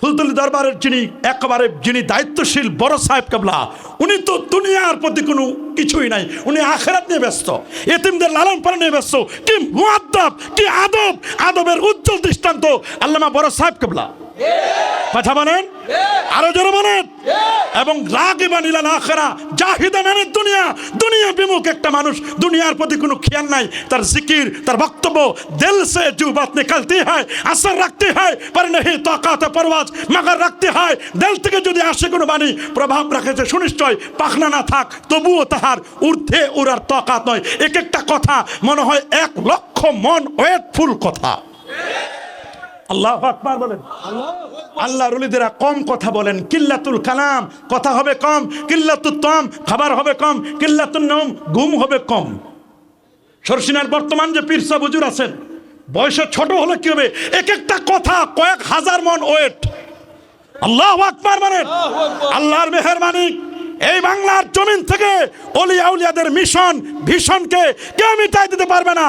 ফুলতলি দরবারের যিনি একেবারে যিনি দায়িত্বশীল বড় সাহেব কাবলা, উনি তো দুনিয়ার প্রতি কোনো কিছুই নাই, উনি আখেরাত নিয়ে ব্যস্ত, এতিমদের লালন পালন নিয়ে ব্যস্ত। কি মুআদ্দাব, কি আদব, আদবের উজ্জ্বল দৃষ্টান্ত আল্লামা বড় সাহেব কাবলা। কথা বলেন আরও জোরে বলেন এবং রাগিবা নিলাল আখেরা জাহিদানের দুনিয়া দুনিয়া বিমুখ একটা মানুষ, দুনিয়ার প্রতি কোনো খেয়াল নাই, তার জিকির, তার বক্তব্য, দেল সে জু বাত নিকালতি হয়, আসর রাখতে হয়, পর নেহি তাকাত পরওয়াজ, মগর রাখতে হয়, দেল থেকে যদি আসে কোনো বাণী, প্রভাব রাখেছে সুনিশ্চয়, পাখনা না থাক, তবুও তাহার ঊর্ধ্বে উড়ার তকাত নয়। এক একটা কথা মনে হয় এক লক্ষ মন ওয়েটফুল কথা। আল্লাহ আকবার বলেন। আল্লাহ রুলিদেরা কম কথা বলেন। কিল্লাতুল কালাম কথা হবে কম। কিল্লাতুল তম খাবার হবে কম। কিল্লাতুল নম ঘুম হবে কম। সরসিনার বর্তমান যে পীরসা বুজুর আছেন বয়সে ছোট হলে কি হবে? এক একটা কথা কয়েক হাজার মন ওয়েট। আল্লাহ আকবার মানে আল্লাহর মেহরবানি এই বাংলার জমিন থেকে অলি আউলিয়াদের মিশন, ভীষণকে কেউ মিটাই দিতে পারবে না।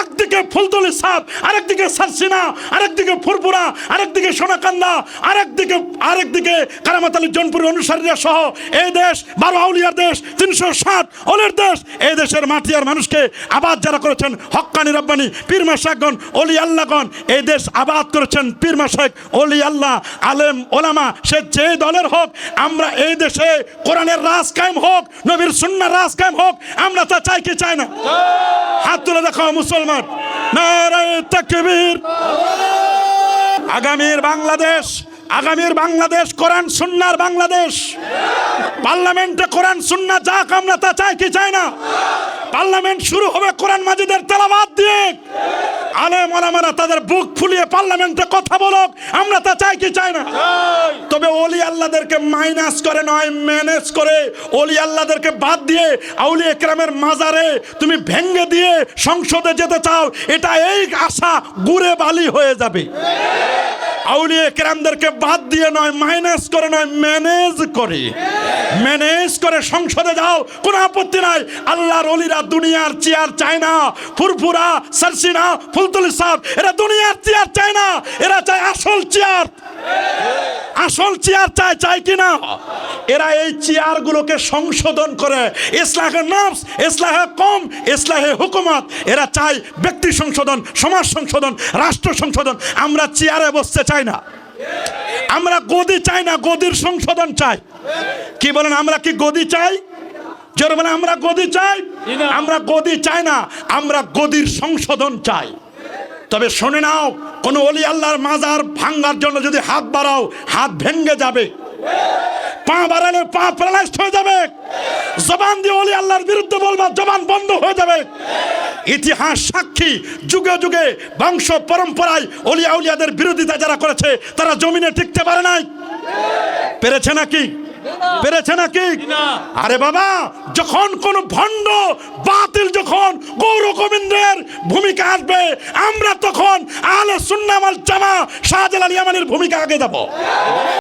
একদিকে ফুলতলি সাপ, আরেকদিকে সারসিনা, আরেকদিকে ফুরপুরা আরেকদিকে সোনাকান্দা, আরেকদিকে আরেকদিকে কারামাত আলী জনপুরের অনুসারীরা সহ এই দেশ, বারো আউলিয়ার দেশ, তিনশো ষাট অলির দেশ, এই দেশের মাটিয়ার মানুষকে আবাদ যারা করেছেন হক্কানি রব্বানি, পীর মাসাকগণ অলি আল্লাহগণ, এই দেশ আবাদ করেছেন পীরমা শেখ অলি আল্লাহ, আলেম, ওলামা, সে যে দলের হোক, আমরা এই দেশে কোরআনের রাজ কায়েম হোক, নবীর সুন্নার রাজ কায়েম হোক, আমরা তা চাই কি চাই না? হাত তুলে দেখো মুসলমান। আগামীর বাংলাদেশ আগামীর বাংলাদেশ, কোরআন সুন্নার বাংলাদেশ। পার্লামেন্টে কোরআন সুন্না যাক, আমরা তা চাই কি চাই না? পার্লামেন্ট শুরু হবে কোরআন মাজিদের তেলাবাদ দিয়ে। আলেম ওলামারা তাদের বুক ফুলিয়ে পার্লামেন্টে কথা বলুক, আমরা তা চাই কি চাই না? অলি আল্লাহদেরকে মাইনাস করে নয় ম্যানেজ করে। অলি আল্লাহদেরকে বাদ দিয়ে আউলি একরামের মাজারে তুমি ভেঙ্গে দিয়ে সংসদে যেতে চাও, এটা এই আশা গুড়ে বালি হয়ে যাবে। আউলিয়া কেরামদেরকে বাদ দিয়ে নয় মাইনাস করে নয় ম্যানেজ করে। ম্যানেজ করে সংসদে যাও, কোনো আপত্তি নাই। আল্লাহর অলিরা দুনিয়ার চেয়ার চায় না, ফুরফুরা সারসিনা ফুলতুলি সাহ এরা দুনিয়ার চেয়ার চায় না, এরা চায় আসল চেয়ার। আসল চেয়ার চায় চায় কিনা? এরা এই চেয়ারগুলোকে সংশোধন করে। ইসলাহে নফস ইসলাহে কম ইসলাহে হুকুমত। এরা চায় ব্যক্তি সংশোধন সমাজ সংশোধন রাষ্ট্র সংশোধন। আমরা চেয়ারে বসতে চাই না। আমরা গদি চাই না গদির সংশোধন চাই। কি বলেন আমরা কি গদি চাই? জোরে বলেন আমরা গদি চাই? আমরা গদি চাই না আমরা গদির সংশোধন চাই। তবে শুনে নাও, কোনো অলি আল্লাহর মাজার ভাঙ্গার জন্য যদি হাত বাড়াও, হাত ভেঙ্গে যাবে। পা বাড়ালে পা প্যারালাইজড হয়ে যাবে। জবান দিয়ে অলি আল্লাহর বিরুদ্ধে বলবা, জবান বন্ধ হয়ে যাবে। ইতিহাস সাক্ষী, যুগে যুগে বংশ পরম্পরায় অলি আউলিয়াদের বিরোধিতা যারা করেছে, তারা জমিনে টিকতে পারে নাই। পেরেছে নাকি? পেরেছে নাকি? আরে বাবা যখন কোন ভণ্ড বাতিল যখন গৌর গোবিন্দের ভূমিকা আসবে আমরা তখন আলো সুন্নামাল জামা শাহজালাল ইয়ামানের ভূমিকা আগে যাব।